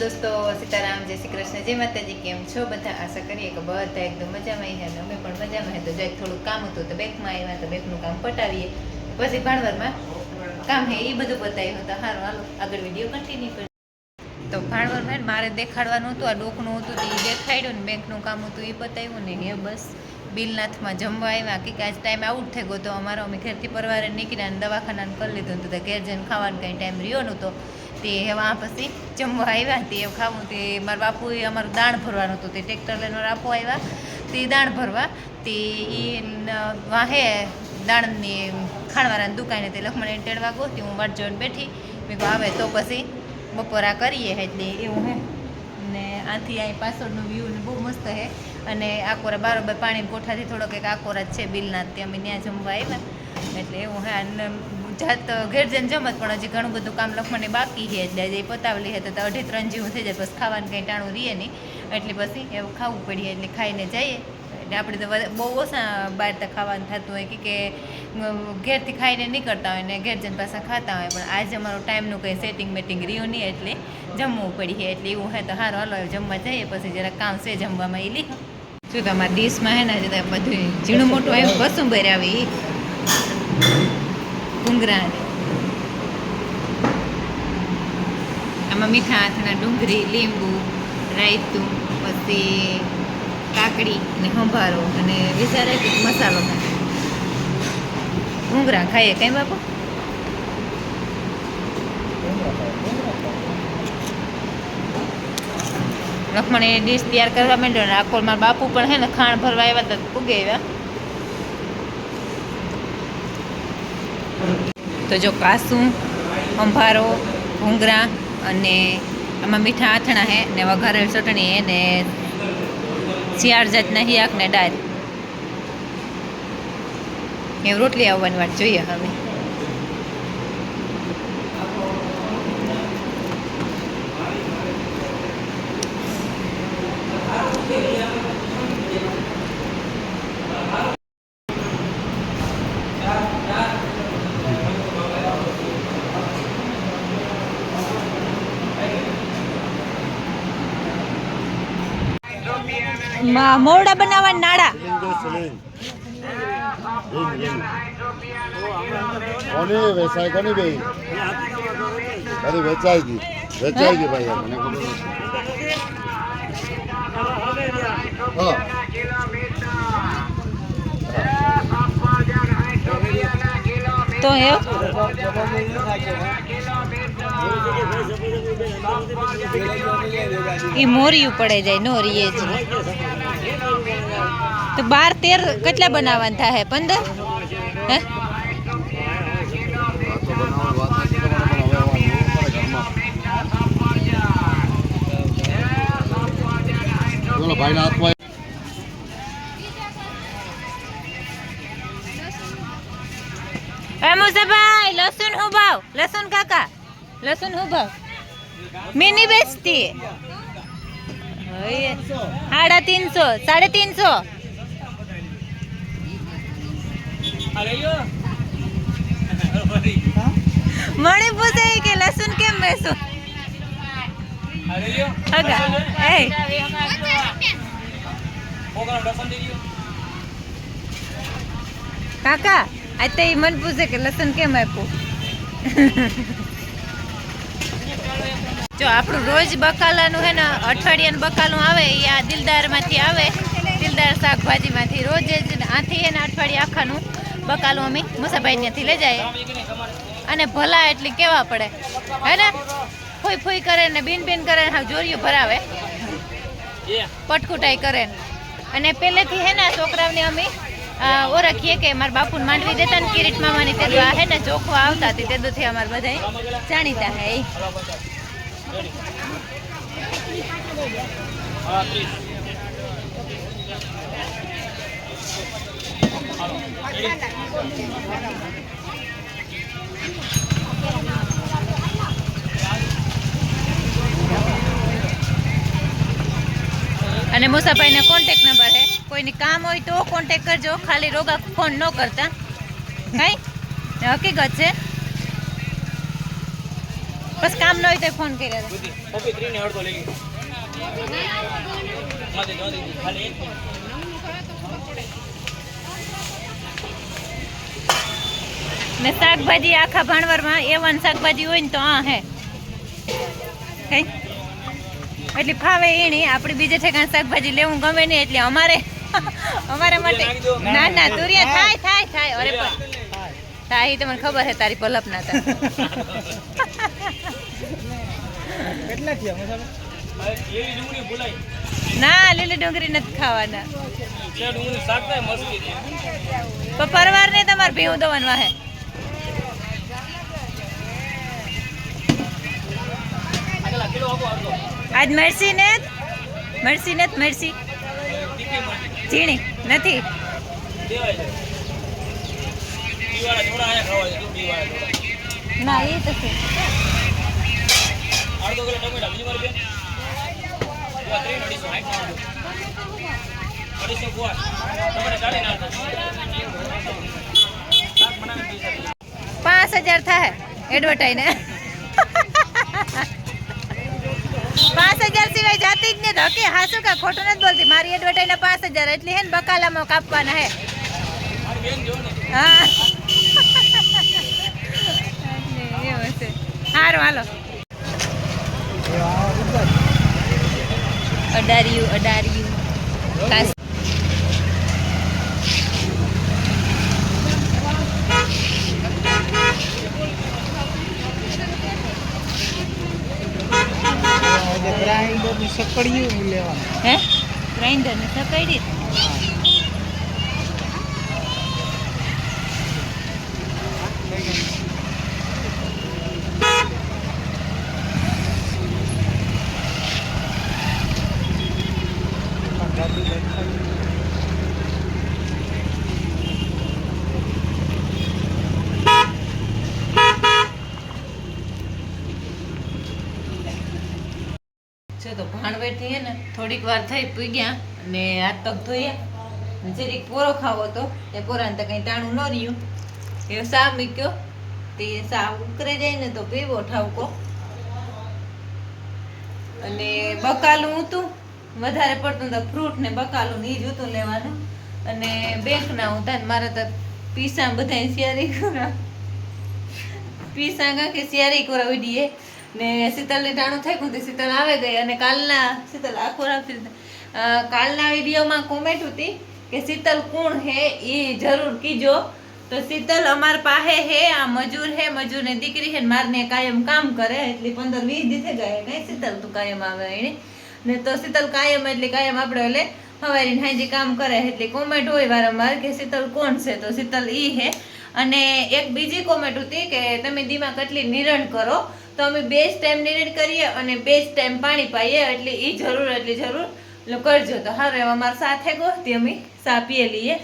દોસ્તો, સીતારામ, જય શ્રી કૃષ્ણ, જય માતાજી, કેમ છો? બધા આશા કરીએ કે બધા એકદમ મજામાં અને અમે પણ મજામાં તો જો થોડું કામ હતું, તો બેંકમાં આવ્યા તો બેંકનું કામ પટાવીએ. પછી ભાણવરમાં કામ હે એ બધું બતાવ્યું હતું. સારું હાલો, આગળ વીડિયો કન્ટિન્યુ કરી તો ભાણવરમાં મારે દેખાડવાનું હતું, આ ડોકનું હતું એ દેખાડ્યું ને બેંકનું કામ હતું એ બતાવ્યું ને એ બસ બિલનાથમાં જમવા આવ્યા. કે આજ ટાઈમ આઉટ થઈ ગયો તો અમારો. અમે ઘેરથી પરવારે નીકળ્યા અને દવાખાનાને કરી લીધું તો ઘેર જઈને ખાવાનું કંઈ ટાઈમ રહ્યો નહોતો. તે એવા પછી જમવા આવ્યા તે ખાવું તે મારા બાપુએ અમારું દાણ ભરવાનું હતું. તે ટ્રેક્ટર લઈને આપો આવ્યા. તે દાણ ભરવા તે એ વાહે દાણની ખાણવાળાની દુકાને તે લખમણ તેડવા ગોતી હું વાટ જોઈને બેઠી. મેં કહું આવે તો પછી બપોરા કરીએ એટલે એવું હે. ને આથી અહીં પાછળનો વ્યૂ ને બહુ મસ્ત હે. અને આકોરા બારોબર પાણી કોઠાથી થોડોક એક આકોરા જ છે બિલના. તે અમે ત્યાં જમવા આવ્યા. એટલે એવું હે. અને જાત ઘેર જઈને જમત, પણ હજી ઘણું બધું કામ લખવાની બાકી છે. એટલે હજી પતાવલી હે તો અઢી ત્રણ જેવું થઈ જાય પછી ખાવાનું કંઈ ટાણું રહીએ નહીં. એટલે પછી એવું ખાવું પડીએ એટલે ખાઈને જઈએ. એટલે આપણે તો બહુ ઓછા બહાર તો ખાવાનું થતું હોય કે કે ઘેરથી ખાઈને નીકળતા હોય ને ઘેર જઈને પાછા ખાતા હોય. પણ આજે અમારો ટાઈમનું કંઈ સેટિંગ મેટિંગ રહ્યું નહીં એટલે જમવું પડીએ. એટલે એવું હોય તો સારું હાલો જમવા જઈએ, પછી જરા કામ છે જમવામાં એ લીધું શું તમારા ડીશમાં હે ને બધું ઝીણું મોટું આવ્યું કસુંબર આવી ભૂંગરા ને આમાં મીઠા હાથના ડુંગળી લીંબુ રાયતું પછી કાકડી ને સંભારો અને વિચારે મસાલો ભૂંગરા ખાઈએ કઈ બાપુ લખમણ એ ડીશ તૈયાર કરવા માંડ્યો ને આખો મારા બાપુ પણ હે ને ખાણ ભરવા આવ્યા હતા પૂગે આવ્યા. તો જો કાસું, અંભારો ભૂંગરા અને આમાં મીઠા આથણા હે ને વઘારેલ ચટણી હે ને શિયાળ જાતના હિયાક ને ડાળ એ રોટલી આવવાની વાત જોઈએ હવે. મોરડા બનાવવા નાડા કોની વેચાય કોની બે અરે વેચાઈ ગઈ વેચાઈ ગઈ ભાઈ મને ખબર તો હે. એ? મોરિયું પડે જાય નો રીએ જ તો બાર તેર કેટલા બનાવવાના થાય પંદર? હે? આ તો બનાવવાની વાત નથી તમારે પણ હવે આ જોવું પડે ઘરમાં. બોલો ભાઈના હાથમાં એ મુસાભાઈ લસુન હું ભાવ લસુન કાકા લસુન હું ભાવ મિની બેચતી હવે સાડા તીનસો સાડે તીનસો મને પૂછે કે લસુન કેમ બેસો? કાકા, આ તો મને પૂછે કે લસુન કેમ આપ્યું? જો આપણું રોજ બકાલાનું હે ને, અઠવાડિયાનું બકાલું આવે, એ આ દિલદારમાંથી આવે. દિલદાર શાકભાજીમાંથી રોજ જ આથી એને અઠવાડિયા આખાનું બકાલું અમે મુસાભાઈ ત્યાંથી લઈ જાય. અને ભલા એટલી કેવા પડે. હે ને? ફોઈ ફોઈ કરે ને બીન બીન કરે ને જોરિયું ભરાવે. પટકુટાઈ કરે. અને પહેલેથી હે ને આ છોકરાઓને અમે ઓળખીએ કે મારા બાપુને માંડવી દેતા ને કિરીટ મામાની તે હે ને ચોખવા આવતા તે તેદુથી અમારે બધા જાણીતા હે ઈ. અને મુસાભાઈનો કોન્ટેક નંબર છે કોઈને કામ હોય તો કોન્ટેક કરજો. ખાલી રોગા ફોન ન કરતા. કઈ? હકીકત છે. બસ કામ ન હોય તો. ફોન કર્યા ને શાકભાજી આખા ભાણવરમાં એવન શાકભાજી હોય ને તો આ હે. કઈ એટલે ફાવે એની આપણે બીજે ઠેકાણે શાકભાજી લેવું ગમે નહીં એટલે અમારે અમારા માટે ના ના તુરિયા થાય થાય થાય અરે પણ. થાય એ તો ખબર છે તારી પલપ ના થાય કેટલા થયા, મસાલા? ના, લીલી ડુંગળી નથી ખાવાના. પણ પરવાર ને તમારે ભીવું દવાનું વાહે. આજ મરસી ને મરસી ને મરસી. ઝીણી, નથી. ના, એ તો અડધો કિલો ટમેટા બીજી મારી બેન એવા ત્રણ અઢીસો હાઈટ ના અઢીસો ગોળ તમારે ગાડી નાખો શાક બનાવીને પી શકે પાંચ હજાર થાય એડવર્ટાઈને પાંચ હજાર સિવાય જાતી જ ને ધકે હાસુ કા ખોટું નથી બોલતી મારી એડવર્ટાઈને પાંચ હજાર એટલી હે ને બકાલામાં કાપવાના હે મારી બેન જો ને હા એટલે એવું છે સારું હાલો અડાર્યું અડાર્યું. ખાસ. ગ્રાઇન્ડરની સકડ્યું લેવાનું. હે? ગ્રાઇન્ડર ને સકાઈ છે હે ને થોડીક વાર થઈ પૂગ્યા અને હાથ પગ ધોયા. જરીક પોરો ખાવો હતો, એ પોરાને તો કંઈ તાણું ન રહ્યું. એ સા મૂક્યો. તે સા ઉકરે જાય ને તો પીવો ઠાવકો. અને બકાલું હતું. વધારે પડતું તો ફ્રૂટ ને બકાલું ને એ જ હતું લેવાનું. અને બેંકના હતા ને મારે તો પીસા બધા શિયારી કરા. પીસા કાંકે કે શિયારી કરા ઉડીએ. ને શીતલને ટાણું થઈ ગયું શીતલ આવે ગઈ અને કાલના, શીતલ આખો રાખતી કાલના વિડીયોમાં કોમેન્ટ હતી કે શીતલ કોણ હે એ જરૂર કીજો. તો શીતલ અમાર પાસે હે, આ મજૂર હે, મજૂરની દીકરી હે ને મારને કાયમ કામ કરે. એટલે પંદર વીસ દિવસે ગયા કઈ શીતલ તું કાયમ આવે એને ને તો શીતલ કાયમ એટલે કાયમ આપણે એટલે હવારીને હાજી કામ કરે. એટલે કોમેન્ટ હોય વારંવાર કે શીતલ કોણ છે? તો શીતલ ઈ હે. અને એક બીજી કોમેન્ટ હતી કે તમે દીમાં કેટલી નિરણ કરો? તો અમે બે જ ટાઈમ નિરણ કરીએ અને બે જ ટાઈમ પાણી પાઈએ, એટલે એ જરૂર, એટલી જરૂર. કરજો તો હારે અમારે સાથે ગોતી અમે સા પીએ લઈએ.